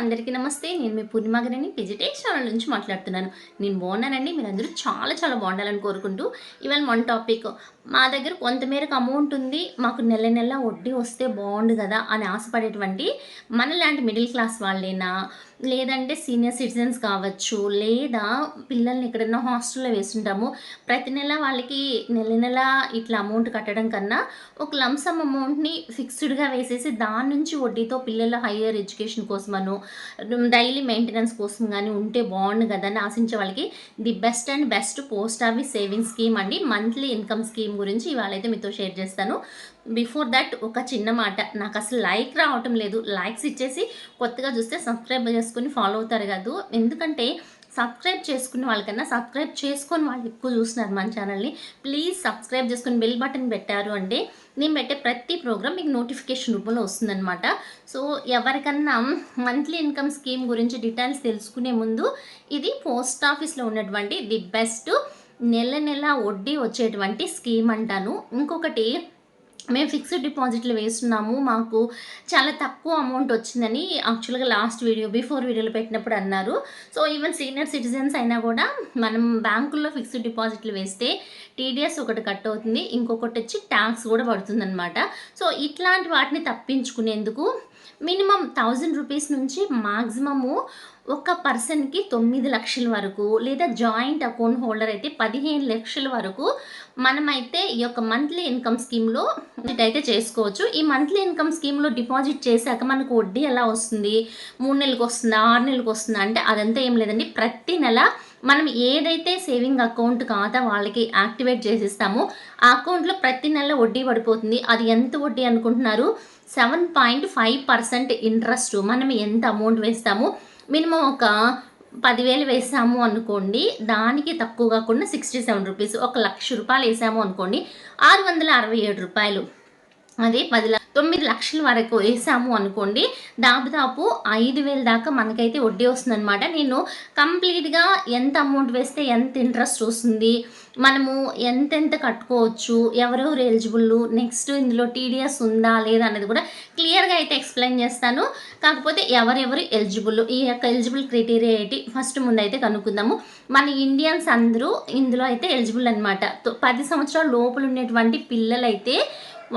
అందరికీ నమస్తే. నేను మీ పూర్ణిమ గారిని ఛానల్ నుంచి మాట్లాడుతున్నాను. నేను బాగున్నానండి. మీరందరూ చాలా చాలా బాగుండాలని కోరుకుంటూ ఇవాళ వన్ టాపిక్ మా దగ్గర కొంతమేరకు అమౌంట్ ఉంది. మాకు నెల నెల వడ్డీ వస్తే బాగుండు కదా అని ఆశపడేటువంటి మనలాంటి మిడిల్ క్లాస్ వాళ్ళైనా లేదంటే సీనియర్ సిటిజన్స్ కావచ్చు లేదా పిల్లల్ని ఎక్కడైనా హాస్టల్లో వేస్తుంటాము. ప్రతి నెల వాళ్ళకి నెల నెల ఇట్లా అమౌంట్ కట్టడం కన్నా ఒక లంసమ్ అమౌంట్ని ఫిక్స్డ్గా వేసేసి దాని నుంచి వడ్డీతో పిల్లల హయ్యర్ ఎడ్యుకేషన్ కోసమను డైలీ మెయింటెనెన్స్ కోసం కానీ ఉంటే బాగుండు కదా అని ఆశించే వాళ్ళకి the best and best post office savings scheme అండి. మంత్లీ ఇన్కమ్ స్కీమ్ గురించి ఇవాళైతే మీతో షేర్ చేస్తాను. బిఫోర్ దట్ ఒక చిన్న మాట. నాకు అసలు లైక్ రావటం లేదు. లైక్స్ ఇచ్చేసి కొత్తగా చూస్తే సబ్స్క్రైబ్ చేసుకుని ఫాలో అవుతారు కాదు. ఎందుకంటే సబ్స్క్రైబ్ చేసుకున్న వాళ్ళకన్నా సబ్స్క్రైబ్ చేసుకొని వాళ్ళు ఎక్కువ చూస్తున్నారు మన ఛానల్ని ప్లీజ్ సబ్స్క్రైబ్ చేసుకుని బెల్ బటన్ పెట్టారు అంటే నేను పెట్టే ప్రతి ప్రోగ్రామ్ మీకు నోటిఫికేషన్ రూపంలో వస్తుందన్నమాట. సో ఎవరికన్నా మంత్లీ ఇన్కమ్ స్కీమ్ గురించి డీటెయిల్స్ తెలుసుకునే ముందు ఇది పోస్ట్ ఆఫీస్లో ఉన్నటువంటి ది బెస్ట్ నెల నెల వడ్డీ వచ్చేటువంటి స్కీమ్ అంటాను. ఇంకొకటి మేము ఫిక్స్డ్ డిపాజిట్లు వేస్తున్నాము. మాకు చాలా తక్కువ అమౌంట్ వచ్చిందని యాక్చువల్గా లాస్ట్ వీడియో బిఫోర్ వీడియోలో పెట్టినప్పుడు అన్నారు. సో ఈవెన్ సీనియర్ సిటిజన్స్ అయినా కూడా మనం బ్యాంకుల్లో ఫిక్స్డ్ డిపాజిట్లు వేస్తే టీడీఎస్ ఒకటి కట్ అవుతుంది. ఇంకొకటి వచ్చి ట్యాక్స్ కూడా పడుతుందన్నమాట. సో ఇట్లాంటి వాటిని తప్పించుకునేందుకు మినిమం థౌజండ్ రూపీస్ నుంచి మాక్సిమము ఒక పర్సన్కి తొమ్మిది లక్షల వరకు లేదా జాయింట్ అకౌంట్ హోల్డర్ అయితే పదిహేను లక్షల వరకు మనమైతే ఈ యొక్క మంత్లీ ఇన్కమ్ స్కీమ్లో అయితే చేసుకోవచ్చు. ఈ మంత్లీ ఇన్కమ్ స్కీమ్లో డిపాజిట్ చేశాక మనకు వడ్డీ ఎలా వస్తుంది? మూడు నెలలకు వస్తుందా? ఆరు నెలలకు వస్తుందా? అంటే అదంతా ఏం లేదండి. ప్రతి నెల మనం ఏదైతే సేవింగ్ అకౌంట్ ఖాతా వాళ్ళకి యాక్టివేట్ చేసిస్తామో ఆ అకౌంట్లో ప్రతి నెల వడ్డీ పడిపోతుంది. అది ఎంత వడ్డీ అనుకుంటున్నారు? Seven point five percent interest. మనం ఎంత అమౌంట్ వేస్తామో మినిమం ఒక పదివేలు వేసాము అనుకోండి దానికి తక్కువ కాకుండా సిక్స్టీ సెవెన్ రూపీస్ ఒక లక్ష రూపాయలు వేసాము అనుకోండి ఆరు వందల అరవై ఏడు రూపాయలు. అదే పది తొమ్మిది లక్షల వరకు వేసాము అనుకోండి దాదాపు ఐదు వేల దాకా మనకైతే వడ్డీ వస్తుందన్నమాట. నేను కంప్లీట్గా ఎంత అమౌంట్ వేస్తే ఎంత ఇంట్రెస్ట్ వస్తుంది మనము ఎంతెంత కట్టుకోవచ్చు ఎవరెవరు ఎలిజిబుల్ నెక్స్ట్ ఇందులో టీడీఎస్ ఉందా లేదా అనేది కూడా క్లియర్గా అయితే ఎక్స్ప్లెయిన్ చేస్తాను. కాకపోతే ఎవరెవరు ఎలిజిబుల్ ఈ యొక్క ఎలిజిబుల్ క్రైటీరియా ఏంటి ఫస్ట్ ముందు అయితే కనుక్కుందాము. మన ఇండియన్స్ అందరూ ఇందులో అయితే ఎలిజిబుల్ అనమాట పది సంవత్సరాల లోపల ఉన్నటువంటి పిల్లలైతే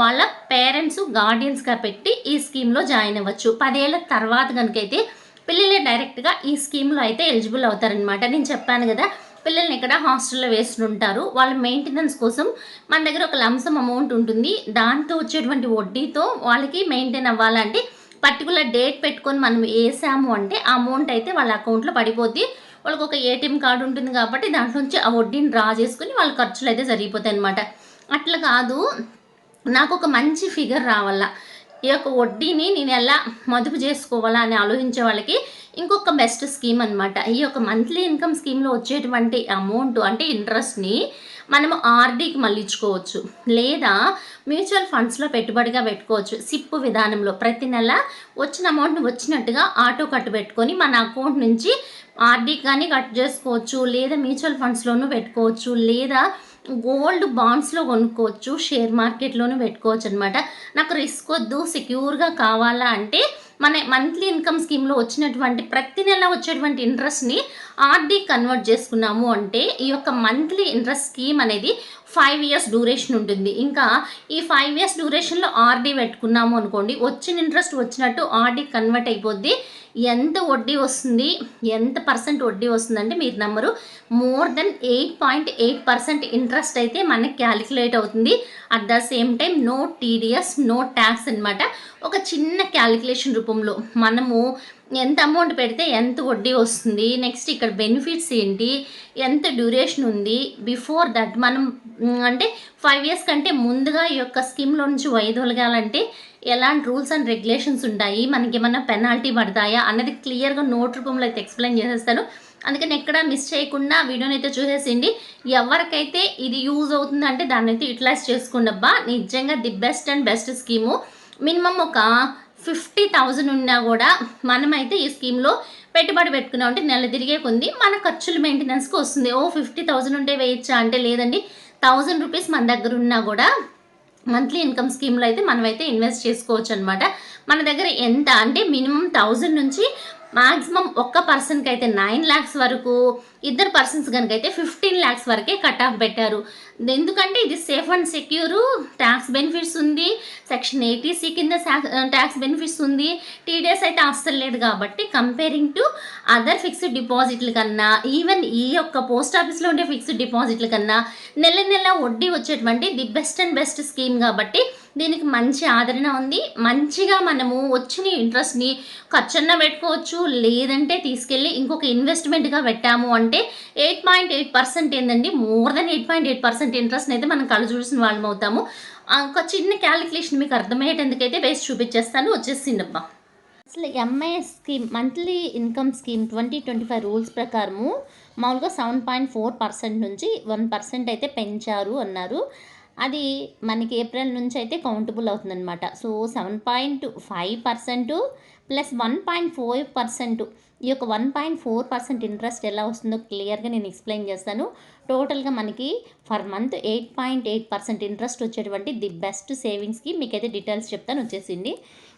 వాళ్ళ పేరెంట్స్ గార్డియన్స్గా పెట్టి ఈ స్కీమ్లో జాయిన్ అవ్వచ్చు. పదేళ్ళ తర్వాత కనుకైతే పిల్లలే డైరెక్ట్గా ఈ స్కీమ్లో అయితే ఎలిజిబుల్ అవుతారనమాట నేను చెప్పాను కదా పిల్లల్ని ఇక్కడ హాస్టల్లో వేస్తుంటారు. వాళ్ళ మెయింటెనెన్స్ కోసం మన దగ్గర ఒక లంసం అమౌంట్ ఉంటుంది. దాంతో వచ్చేటువంటి వడ్డీతో వాళ్ళకి మెయింటైన్ అవ్వాలంటే పర్టికులర్ డేట్ పెట్టుకొని మనం వేసాము అంటే ఆ అమౌంట్ అయితే వాళ్ళ అకౌంట్లో పడిపోద్ది. వాళ్ళకి ఒక ఏటీఎం కార్డు ఉంటుంది కాబట్టి దాంట్లో నుంచి ఆ వడ్డీని డ్రా చేసుకుని వాళ్ళ ఖర్చులు అయితే జరిగిపోతాయి అనమాట అట్లా కాదు నాకు ఒక మంచి ఫిగర్ రావాలా? ఈ యొక్క వడ్డీని నేను ఎలా మదుపు చేసుకోవాలా అని ఆలోచించే వాళ్ళకి ఇంకొక బెస్ట్ స్కీమ్ అనమాట ఈ యొక్క మంత్లీ ఇన్కమ్ స్కీమ్లో వచ్చేటువంటి అమౌంట్ అంటే ఇంట్రెస్ట్ని మనము ఆర్డీకి మళ్ళించుకోవచ్చు. లేదా మ్యూచువల్ ఫండ్స్లో పెట్టుబడిగా పెట్టుకోవచ్చు. సిప్ విధానంలో ప్రతి నెల వచ్చిన అమౌంట్ని వచ్చినట్టుగా ఆటో కట్టు పెట్టుకొని మన అకౌంట్ నుంచి ఆర్డీ కానీ కట్ చేసుకోవచ్చు. లేదా మ్యూచువల్ ఫండ్స్లోనూ పెట్టుకోవచ్చు. లేదా గోల్డ్ బాండ్స్లో కొనుక్కోవచ్చు షేర్ మార్కెట్లోనూ పెట్టుకోవచ్చు అనమాట నాకు రిస్క్ వద్దు సెక్యూర్గా కావాలా అంటే మన మంత్లీ ఇన్కమ్ స్కీమ్లో వచ్చినటువంటి ప్రతి నెల వచ్చేటువంటి ఇంట్రెస్ట్ని ఆర్డీ కన్వర్ట్ చేసుకున్నాము అంటే ఈ యొక్క మంత్లీ ఇంట్రెస్ట్ స్కీమ్ అనేది ఫైవ్ ఇయర్స్ డ్యూరేషన్ ఉంటుంది. ఇంకా ఈ ఫైవ్ ఇయర్స్ డ్యూరేషన్లో ఆర్డీ పెట్టుకున్నాము అనుకోండి వచ్చిన ఇంట్రెస్ట్ వచ్చినట్టు ఆర్డీ కన్వర్ట్ అయిపోద్ది. ఎంత వడ్డీ వస్తుంది ఎంత పర్సెంట్ వడ్డీ వస్తుందంటే మీరు నమ్మరు. More than eight point eight percent interest అయితే మనకి క్యాలిక్యులేట్ అవుతుంది. At the same time no TDS no tax అనమాట ఒక చిన్న క్యాలిక్యులేషన్ రూపంలో మనము ఎంత అమౌంట్ పెడితే ఎంత వడ్డీ వస్తుంది? నెక్స్ట్ ఇక్కడ బెనిఫిట్స్ ఏంటి? ఎంత డ్యూరేషన్ ఉంది? బిఫోర్ దట్ మనం అంటే ఫైవ్ ఇయర్స్ కంటే ముందుగా ఈ యొక్క స్కీమ్లో నుంచి వైదొలగాలంటే ఎలాంటి రూల్స్ అండ్ రెగ్యులేషన్స్ ఉంటాయి? మనకి ఏమైనా పెనాల్టీ పడతాయా? అన్నది క్లియర్గా నోట్ రూపంలో అయితే ఎక్స్ప్లెయిన్ చేసేస్తాను. అందుకని ఎక్కడ మిస్ చేయకుండా వీడియోని అయితే చూసేసిండి. ఎవరికైతే ఇది యూజ్ అవుతుందంటే దాన్ని అయితే యూటిలైజ్ చేసుకోండి నిజంగా the best and best scheme minimum ఒక ఫిఫ్టీ థౌజండ్ ఉన్నా కూడా మనమైతే ఈ స్కీమ్లో పెట్టుబడి పెట్టుకున్నాం. అంటే నెల తిరిగే కొంది మన ఖర్చులు మెయింటెనెన్స్కి వస్తుంది. ఓ ఫిఫ్టీ థౌజండ్ ఉంటే వేయచ్చా? అంటే లేదండి. థౌజండ్ రూపీస్ మన దగ్గర ఉన్నా కూడా మంత్లీ ఇన్కమ్ స్కీమ్లో అయితే మనమైతే ఇన్వెస్ట్ చేసుకోవచ్చు అనమాట మన దగ్గర ఎంత? అంటే మినిమం థౌజండ్ నుంచి మాక్సిమం ఒక్క పర్సన్కి అయితే నైన్ ల్యాక్స్ వరకు ఇద్దరు పర్సన్స్ కనుక అయితే ఫిఫ్టీన్ ల్యాక్స్ వరకే కట్ ఆఫ్ పెట్టారు. ఎందుకంటే ఇది safe and secure tax benefits ఉంది. సెక్షన్ ఎయిటీసీ కింద ట్యాక్స్ బెనిఫిట్స్ ఉంది. టీడీఎస్ అయితే అస్సలు లేదు కాబట్టి కంపేరింగ్ టు అదర్ ఫిక్స్డ్ డిపాజిట్ల కన్నా ఈవెన్ ఈ యొక్క పోస్ట్ ఆఫీస్లో ఉండే ఫిక్స్డ్ డిపాజిట్ల కన్నా నెల నెల వడ్డీ వచ్చేటువంటి the best and best scheme కాబట్టి దీనికి మంచి ఆదరణ ఉంది. మంచిగా మనము వచ్చిన ఇంట్రెస్ట్ని ఖర్చున్న పెట్టుకోవచ్చు లేదంటే తీసుకెళ్ళి ఇంకొక ఇన్వెస్ట్మెంట్గా పెట్టాము అంటే ఎయిట్ పాయింట్ ఎయిట్ పర్సెంట్ ఏంటండి more than eight point eight percent interest అయితే మనం కళ్ళు చూసిన వాళ్ళం అవుతాము. ఒక చిన్న క్యాలిక్యులేషన్ మీకు అర్థమయ్యేటందుకైతే బేస్ చూపించేస్తాను. వచ్చేసిందబ్బా అసలు MIS scheme monthly income scheme twenty twenty five rules ప్రకారము మామూలుగా సెవెన్ పాయింట్ ఫోర్ పర్సెంట్ నుంచి వన్ పర్సెంట్ అయితే పెంచారు అన్నారు. అది మనకి ఏప్రిల్ నుంచి అయితే కౌంటబుల్ అవుతుందన్నమాట. So seven point five percent plus one point four percent ఈ యొక్క one point four percent interest ఎలా వస్తుందో క్లియర్గా నేను ఎక్స్ప్లెయిన్ చేస్తాను. టోటల్గా మనకి for month eight point eight percent interest వచ్చేటువంటి ది బెస్ట్ సేవింగ్స్కి మీకైతే డీటెయిల్స్ చెప్తాను వచ్చేసింది.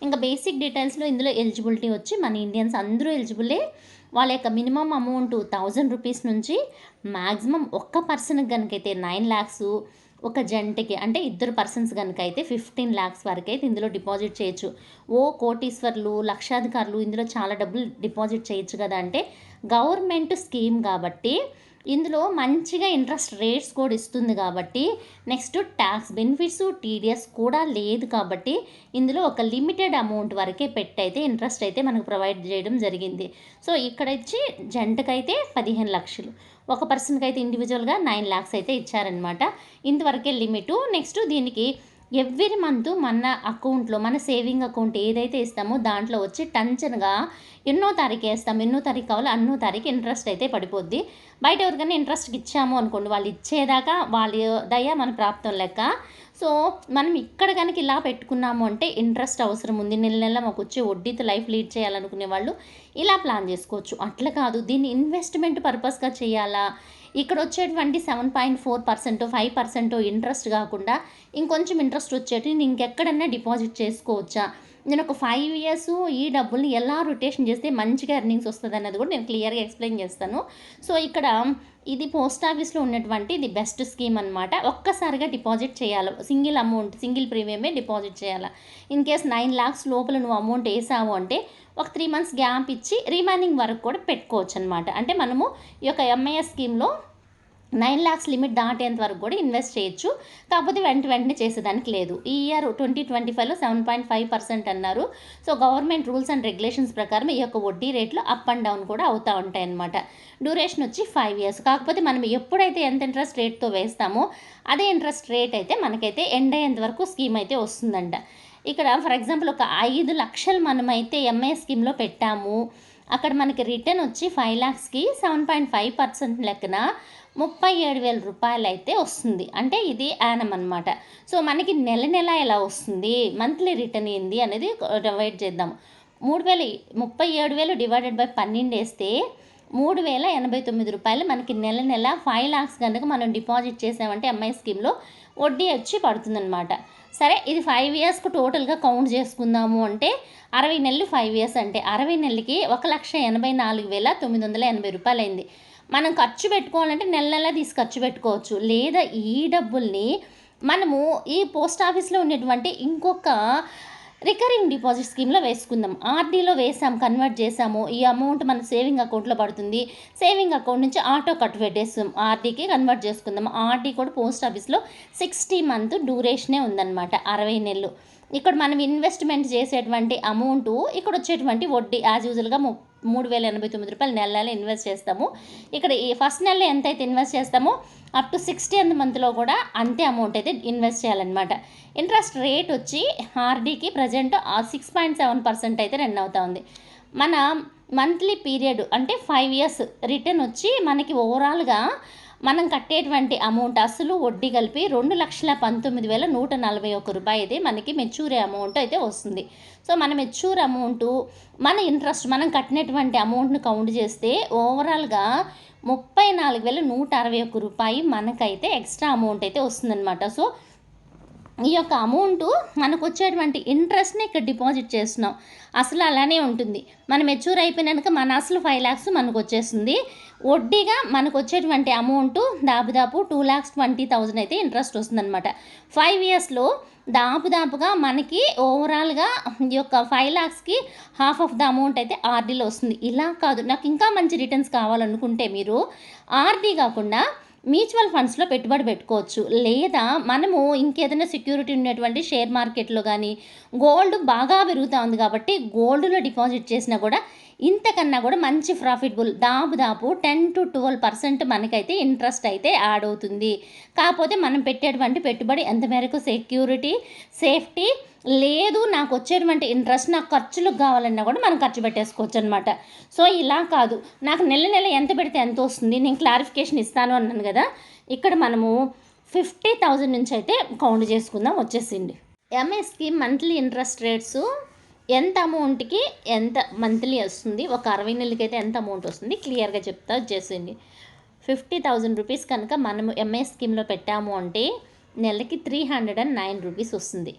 ఇంకా బేసిక్ డీటెయిల్స్లో ఇందులో ఎలిజిబిలిటీ వచ్చి మన ఇండియన్స్ అందరూ ఎలిజిబులే వాళ్ళ యొక్క మినిమం అమౌంట్ థౌజండ్ రూపీస్ నుంచి మ్యాక్సిమం ఒక్క పర్సన్కి కనుకైతే నైన్ ల్యాక్స్ ఒక జంటకి అంటే ఇద్దరు పర్సన్స్ కనుక అయితే ఫిఫ్టీన్ ల్యాక్స్ వరకు అయితే ఇందులో డిపాజిట్ చేయొచ్చు. ఓ కోటీశ్వర్లు లక్షాధికారులు ఇందులో చాలా డబ్బులు డిపాజిట్ చేయొచ్చు కదా అంటే గవర్నమెంట్ స్కీమ్ కాబట్టి ఇందులో మంచిగా ఇంట్రెస్ట్ రేట్స్ కూడా ఇస్తుంది కాబట్టి నెక్స్ట్ ట్యాక్స్ బెనిఫిట్స్ టీడీఎస్ కూడా లేదు కాబట్టి ఇందులో ఒక లిమిటెడ్ అమౌంట్ వరకే పెట్టి అయితే ఇంట్రెస్ట్ అయితే మనకు ప్రొవైడ్ చేయడం జరిగింది. సో ఇక్కడ ఇచ్చి జంటకైతే పదిహేను లక్షలు. ఒక పర్సన్కి అయితే ఇండివిజువల్గా నైన్ ల్యాక్స్ అయితే ఇచ్చారనమాట ఇంతవరకే లిమిటు నెక్స్ట్ దీనికి ఎవ్రీ మంత్ మన అకౌంట్లో మన సేవింగ్ అకౌంట్ ఏదైతే ఇస్తామో దాంట్లో వచ్చి టంచన్గా ఎన్నో తారీఖు వేస్తాం ఎన్నో తారీఖు కావాలో అన్నో తారీఖు ఇంట్రెస్ట్ అయితే పడిపోద్ది. బయట ఎవరికైనా ఇంట్రెస్ట్కి ఇచ్చాము అనుకోండి వాళ్ళు ఇచ్చేదాకా వాళ్ళ దయ మన ప్రాప్తం లెక్క. సో మనం ఇక్కడ కనుక ఇలా పెట్టుకున్నాము అంటే ఇంట్రెస్ట్ అవసరం ఉంది. నెల నెల మాకు వచ్చే వడ్డీతో లైఫ్ లీడ్ చేయాలనుకునే వాళ్ళు ఇలా ప్లాన్ చేసుకోవచ్చు. అట్లా కాదు దీన్ని ఇన్వెస్ట్మెంట్ పర్పస్గా చేయాలా? ఇక్కడ వచ్చేటువంటి seven point four percent five percent interest కాకుండా ఇంకొంచెం ఇంట్రెస్ట్ వచ్చేటి నేను ఇంకెక్కడన్నా డిపాజిట్ చేసుకోవచ్చా? నేను ఒక ఫైవ్ ఇయర్స్ ఈ డబ్బుల్ని ఎలా రొటేషన్ చేస్తే మంచిగా ఎర్నింగ్స్ వస్తుంది అన్నది కూడా నేను క్లియర్గా ఎక్స్ప్లెయిన్ చేస్తాను. సో ఇక్కడ ఇది పోస్ట్ ఆఫీస్లో ఉన్నటువంటి ఇది బెస్ట్ స్కీమ్ అనమాట ఒక్కసారిగా డిపాజిట్ చేయాలి. సింగిల్ అమౌంట్ సింగిల్ ప్రీమియమే డిపాజిట్ చేయాలి. ఇన్ కేస్ నైన్ ల్యాక్స్ లోపల నువ్వు అమౌంట్ వేసావు అంటే ఒక త్రీ మంత్స్ గ్యాప్ ఇచ్చి రిమైనింగ్ వరకు కూడా పెట్టుకోవచ్చు అనమాట అంటే మనము ఈ యొక్క ఎంఐఎస్ స్కీమ్లో నైన్ ల్యాక్స్ లిమిట్ దాటేంత వరకు కూడా ఇన్వెస్ట్ చేయొచ్చు. కాకపోతే వెంట వెంటనే చేసేదానికి లేదు. ఈ ఇయర్ ట్వంటీ ట్వంటీ ఫైవ్లో సెవెన్ పాయింట్ ఫైవ్ పర్సెంట్ అన్నారు. So government rules and regulations ప్రకారం ఈ యొక్క వడ్డీ రేట్లు అప్ అండ్ డౌన్ కూడా అవుతూ ఉంటాయన్నమాట. డ్యూరేషన్ వచ్చి ఫైవ్ ఇయర్స్. కాకపోతే మనం ఎప్పుడైతే ఎంత ఇంట్రెస్ట్ రేట్తో వేస్తామో అదే ఇంట్రెస్ట్ రేట్ అయితే మనకైతే ఎండ్ అయ్యేంత వరకు స్కీమ్ అయితే వస్తుందంట. ఇక్కడ ఫర్ ఎగ్జాంపుల్ ఒక ఐదు లక్షలు మనమైతే ఎంఐ స్కీమ్లో పెట్టాము. అక్కడ మనకి రిటర్న్ వచ్చి ఫైవ్ ల్యాక్స్కి సెవెన్ పాయింట్ ఫైవ్ పర్సెంట్ లెక్కన ముప్పై ఏడు వేల రూపాయలు అయితే వస్తుంది. అంటే ఇది యానం అనమాట సో మనకి నెల నెల ఎలా వస్తుంది? మంత్లీ రిటర్న్ ఏంది అనేది డివైడ్ చేద్దాం. మూడు వేల ముప్పై ఏడు వేలు డివైడెడ్ బై పన్నెండు వేస్తే మూడు వేల ఎనభై తొమ్మిది రూపాయలు మనకి నెల నెల ఫైవ్ లాక్స్ కనుక మనం డిపాజిట్ చేసామంటే ఎంఐ స్కీమ్లో వడ్డీ వచ్చి పడుతుందన్నమాట. సరే ఇది ఫైవ్ ఇయర్స్కి టోటల్గా కౌంట్ చేసుకుందాము అంటే అరవై నెలలు ఫైవ్ ఇయర్స్ అంటే అరవై నెలలకి ఒక లక్ష ఎనభై నాలుగు వేల తొమ్మిది వందల ఎనభై రూపాయలు అయింది మనం ఖర్చు పెట్టుకోవాలంటే నెల నెల తీసి ఖర్చు పెట్టుకోవచ్చు. లేదా ఈ డబ్బుల్ని మనము ఈ పోస్ట్ ఆఫీస్లో ఉన్నటువంటి ఇంకొక రికరింగ్ డిపాజిట్ స్కీమ్లో వేసుకుందాం. ఆర్డీలో వేసాం కన్వర్ట్ చేసాము ఈ అమౌంట్ మన సేవింగ్ అకౌంట్లో పడుతుంది. సేవింగ్ అకౌంట్ నుంచి ఆటో కట్ పెట్టేస్తాం. ఆర్డీకి కన్వర్ట్ చేసుకుందాం. ఆర్డీ కూడా పోస్ట్ ఆఫీస్లో సిక్స్టీ మంత్ డ్యూరేషనే ఉందన్నమాట. అరవై నెలలు. ఇక్కడ మనం ఇన్వెస్ట్మెంట్ చేసేటువంటి అమౌంట్ ఇక్కడ వచ్చేటువంటి వడ్డీ యాజ్ యూజువల్గా ము మూడు వేల ఎనభై తొమ్మిది రూపాయలు నెల నెల ఇన్వెస్ట్ చేస్తాము. ఇక్కడ ఈ ఫస్ట్ నెలలో ఎంత అయితే ఇన్వెస్ట్ చేస్తామో అప్ టు సిక్స్టీ అండ్ మంత్లో కూడా అంతే అమౌంట్ అయితే ఇన్వెస్ట్ చేయాలన్నమాట. ఇంట్రెస్ట్ రేట్ వచ్చి ఆర్డీకి present six point seven percent అయితే రన్ అవుతా ఉంది. మన మంత్లీ పీరియడ్ అంటే ఫైవ్ ఇయర్స్ రిటర్న్ వచ్చి మనకి ఓవరాల్గా మనం కట్టేటువంటి అమౌంట్ అసలు వడ్డీ కలిపి రెండు లక్షల పంతొమ్మిది వేల నూట నలభై ఒక్క రూపాయి అయితే మనకి మెచ్యూర్ అమౌంట్ అయితే వస్తుంది. సో మన మెచ్యూర్ అమౌంట్ మన ఇంట్రెస్ట్ మనం కట్టినటువంటి అమౌంట్ని కౌంట్ చేస్తే ఓవరాల్గా ముప్పై నాలుగు వేల నూట అరవై ఒక్క రూపాయి మనకైతే ఎక్స్ట్రా అమౌంట్ అయితే వస్తుందన్నమాట. సో ఈ యొక్క అమౌంట్ మనకు వచ్చేటువంటి ఇంట్రెస్ట్ని ఇక్కడ డిపాజిట్ చేస్తున్నాం. అసలు అలానే ఉంటుంది. మనం మెచ్యూర్ అయిపోయినాక మన అసలు ఫైవ్ ల్యాక్స్ మనకు వచ్చేస్తుంది వడ్డీగా మనకు వచ్చేటువంటి అమౌంట్ దాదాపు టూ ల్యాక్స్ ట్వంటీ థౌజండ్ అయితే ఇంట్రెస్ట్ వస్తుందన్నమాట. ఫైవ్ ఇయర్స్లో దాపుదాపుగా మనకి ఓవరాల్గా ఈ యొక్క ఫైవ్ ల్యాక్స్కి హాఫ్ ఆఫ్ ద అమౌంట్ అయితే ఆర్డీలో వస్తుంది. ఇలా కాదు. నాకు ఇంకా మంచి రిటర్న్స్ కావాలనుకుంటే మీరు ఆర్డీ కాకుండా మ్యూచువల్ ఫండ్స్లో పెట్టుబడి పెట్టుకోవచ్చు. లేదా మనము ఇంకేదైనా సెక్యూరిటీ ఉన్నటువంటి షేర్ మార్కెట్లో కానీ గోల్డ్ బాగా పెరుగుతూ ఉంది కాబట్టి గోల్డ్లో డిపాజిట్ చేసినా కూడా ఇంతకన్నా కూడా మంచి ప్రాఫిటబుల్ దాపు టెన్ టు ట్వెల్వ్ పర్సెంట్ మనకైతే ఇంట్రెస్ట్ అయితే యాడ్ అవుతుంది. కాకపోతే మనం పెట్టేటువంటి పెట్టుబడి ఎంత మేరకు? సెక్యూరిటీ సేఫ్టీ లేదు నాకు వచ్చేటువంటి ఇంట్రెస్ట్ నాకు ఖర్చులకు కావాలన్నా కూడా మనం ఖర్చు పెట్టేసుకోవచ్చు అనమాట సో ఇలా కాదు. నాకు నెల నెల ఎంత పెడితే ఎంత వస్తుంది. నేను క్లారిఫికేషన్ ఇస్తాను అన్నాను కదా. ఇక్కడ మనము ఫిఫ్టీ థౌజండ్ నుంచి అయితే కౌంట్ చేసుకుందాం వచ్చేసింది. ఎంఎస్కి మంత్లీ ఇంట్రెస్ట్ రేట్స్ ఎంత అమౌంట్కి ఎంత మంత్లీ వస్తుంది? ఒక అరవై నెలలకి అయితే ఎంత అమౌంట్ వస్తుంది? క్లియర్గా చెప్తా వచ్చేసింది. ఫిఫ్టీ థౌజండ్ రూపీస్ కనుక మనము ఎంఐ స్కీమ్లో పెట్టాము అంటే నెలకి three hundred and nine rupees వస్తుంది.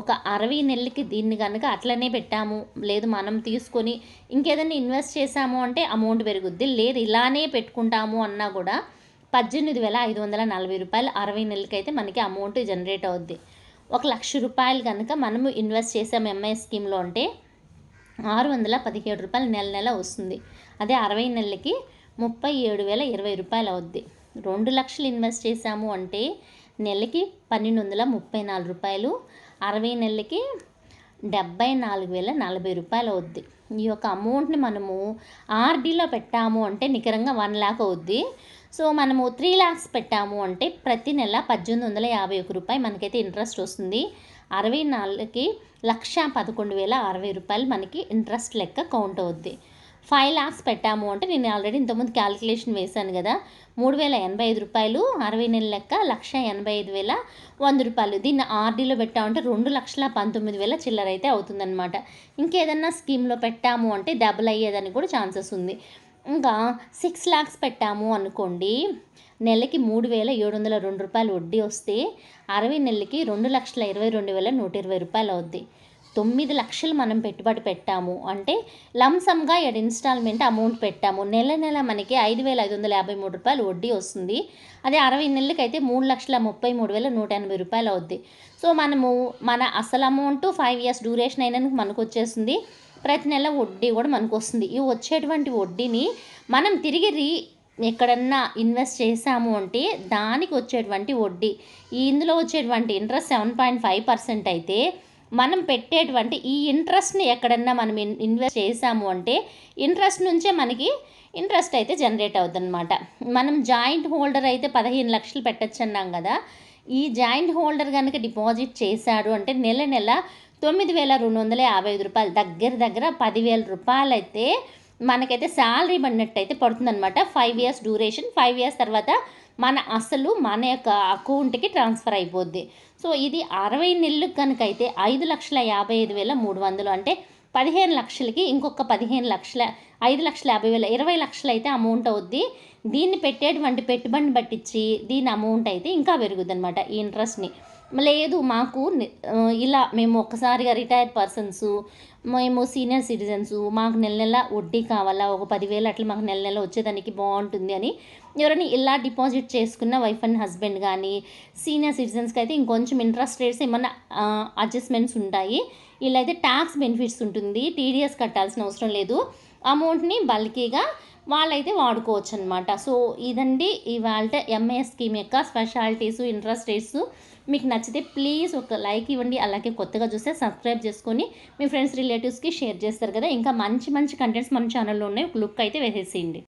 ఒక అరవై నెలలకి దీన్ని కనుక అట్లనే పెట్టాము లేదు మనం తీసుకొని ఇంకేదైనా ఇన్వెస్ట్ చేసాము అంటే అమౌంట్ పెరుగుద్ది లేదు ఇలానే పెట్టుకుంటాము అన్నా కూడా పద్దెనిమిది వేల ఐదు వందల నలభై రూపాయలు అరవై నెలలకైతే మనకి అమౌంట్ జనరేట్ అవుద్ది. ఒక లక్ష రూపాయలు కనుక మనము ఇన్వెస్ట్ చేసాము ఎంఐ స్కీమ్లో అంటే ఆరు వందల పదిహేడు రూపాయలు నెల నెల వస్తుంది. అదే అరవై నెలలకి ముప్పై ఏడు వేల ఇరవై రూపాయలు అవుద్ది. రెండు లక్షలు ఇన్వెస్ట్ చేసాము అంటే నెలకి పన్నెండు వందల ముప్పై నాలుగు రూపాయలు అరవై నెలలకి డెబ్బై నాలుగు వేల నలభై రూపాయలు అవుద్ది. ఈ యొక్క అమౌంట్ని మనము ఆర్డీలో పెట్టాము అంటే నికరంగా వన్ ల్యాక్ అవుద్ది. సో మనము త్రీ ల్యాక్స్ పెట్టాము అంటే ప్రతి నెల పద్దెనిమిది వందల యాభై ఒక రూపాయి మనకైతే ఇంట్రెస్ట్ వస్తుంది. అరవై నాలుగుకి లక్ష పదకొండు వేల అరవై రూపాయలు మనకి ఇంట్రెస్ట్ లెక్క కౌంట్ అవుద్ది. ఫైవ్ ల్యాక్స్ పెట్టాము అంటే నేను ఆల్రెడీ ఇంతకుముందు క్యాలిక్యులేషన్ వేశాను కదా. మూడు వేల ఎనభై ఐదు రూపాయలు అరవై నెలల లెక్క లక్ష ఎనభై ఐదు వేల వంద రూపాయలు. దీన్ని ఆర్డీలో పెట్టామంటే రెండు లక్షల పంతొమ్మిది వేల చిల్లర అయితే అవుతుందన్నమాట. ఇంకేదన్నా స్కీమ్లో పెట్టాము అంటే డబుల్ అయ్యేదని కూడా ఛాన్సెస్ ఉంది. ఇంకా సిక్స్ ల్యాక్స్ పెట్టాము అనుకోండి నెలకి మూడు వేల ఏడు వందల రెండు రూపాయలు వడ్డీ వస్తే అరవై నెలలకి రెండు లక్షల ఇరవై రెండు వేల నూట ఇరవై రూపాయలు అవుద్ది. తొమ్మిది లక్షలు మనం పెట్టుబడి పెట్టాము. అంటే లంసమ్గా ఏడు ఇన్స్టాల్మెంట్ అమౌంట్ పెట్టాము. నెల నెల మనకి ఐదు వేల ఐదు వందల యాభై మూడు రూపాయలు వడ్డీ వస్తుంది. అదే అరవై నెలలకి అయితే మూడు లక్షల ముప్పై మూడు వేల నూట ఎనభై రూపాయలు అవుద్ది. సో మనము మన అసలు అమౌంట్ ఫైవ్ ఇయర్స్ డ్యూరేషన్ అయినందుకు మనకు వచ్చేసింది ప్రతి నెల వడ్డీ కూడా మనకు వస్తుంది. ఈ వచ్చేటువంటి వడ్డీని మనం తిరిగి రీ ఎక్కడన్నా ఇన్వెస్ట్ చేసాము అంటే దానికి వచ్చేటువంటి వడ్డీ. ఇందులో వచ్చేటువంటి interest seven point five percent అయితే మనం పెట్టేటువంటి ఈ ఇంట్రెస్ట్ని ఎక్కడన్నా మనం ఇన్వెస్ట్ చేసాము అంటే ఇంట్రెస్ట్ నుంచే మనకి ఇంట్రెస్ట్ అయితే జనరేట్ అవుతుందన్నమాట. మనం జాయింట్ హోల్డర్ అయితే పదిహేను లక్షలు పెట్టచ్చు అన్నాం కదా ఈ జాయింట్ హోల్డర్ కనుక డిపాజిట్ చేశాడు అంటే నెల నెల తొమ్మిది వేల రెండు వందల యాభై ఐదు రూపాయలు దగ్గర దగ్గర పదివేల రూపాయలు అయితే మనకైతే శాలరీ పడినట్టు అయితే పడుతుందన్నమాట. Five years duration five years తర్వాత మన అసలు మన యొక్క అకౌంట్కి ట్రాన్స్ఫర్ అయిపోద్ది. సో ఇది అరవై నెలలు కనుక అయితే ఐదు లక్షల యాభై ఐదు వేల మూడు వందలు అంటే పదిహేను లక్షలకి ఇంకొక పదిహేను లక్షల ఐదు లక్షల యాభై వేల ఇరవై లక్షలు అయితే అమౌంట్ అవుద్ది. దీన్ని పెట్టేటువంటి పెట్టుబడిని పట్టించి దీని అమౌంట్ అయితే ఇంకా పెరుగుద్ది అనమాట ఈ ఇంట్రెస్ట్ని. లేదు మాకు ఇలా మేము ఒక్కసారిగా రిటైర్డ్ పర్సన్స్ మేము సీనియర్ సిటిజన్స్ మాకు నెల నెల వడ్డీ కావాలా ఒక పదివేలు అట్లా మాకు నెల నెల వచ్చేదానికి బాగుంటుంది అని ఎవరైనా ఇలా డిపాజిట్ చేసుకున్న వైఫ్ అండ్ హస్బెండ్ కానీ సీనియర్ సిటిజన్స్కి అయితే ఇంకొంచెం ఇంట్రెస్ట్ రేట్స్ ఏమైనా అడ్జస్ట్మెంట్స్ ఉంటాయి. ఇలా అయితే ట్యాక్స్ బెనిఫిట్స్ ఉంటుంది టీడీఎస్ కట్టాల్సిన అవసరం లేదు. అమౌంట్ని బల్కీగా వాళ్ళైతే వాడుకోవచ్చు అనమాట సో ఇదండి ఇవాళ ఎంఏ స్కీమ్ యొక్క స్పెషాలిటీస్ ఇంట్రెస్ట్ రేట్స్. మీకు నచ్చితే ప్లీజ్ ఒక లైక్ ఇవ్వండి. అలాగే కొత్తగా చూస్తే సబ్స్క్రైబ్ చేసుకొని మీ ఫ్రెండ్స్ రిలేటివ్స్కి షేర్ చేస్తారు కదా. ఇంకా మంచి మంచి కంటెంట్స్ మన ఛానల్లో ఉన్నాయి. ఒక లుక్ అయితే వేసేసేయండి.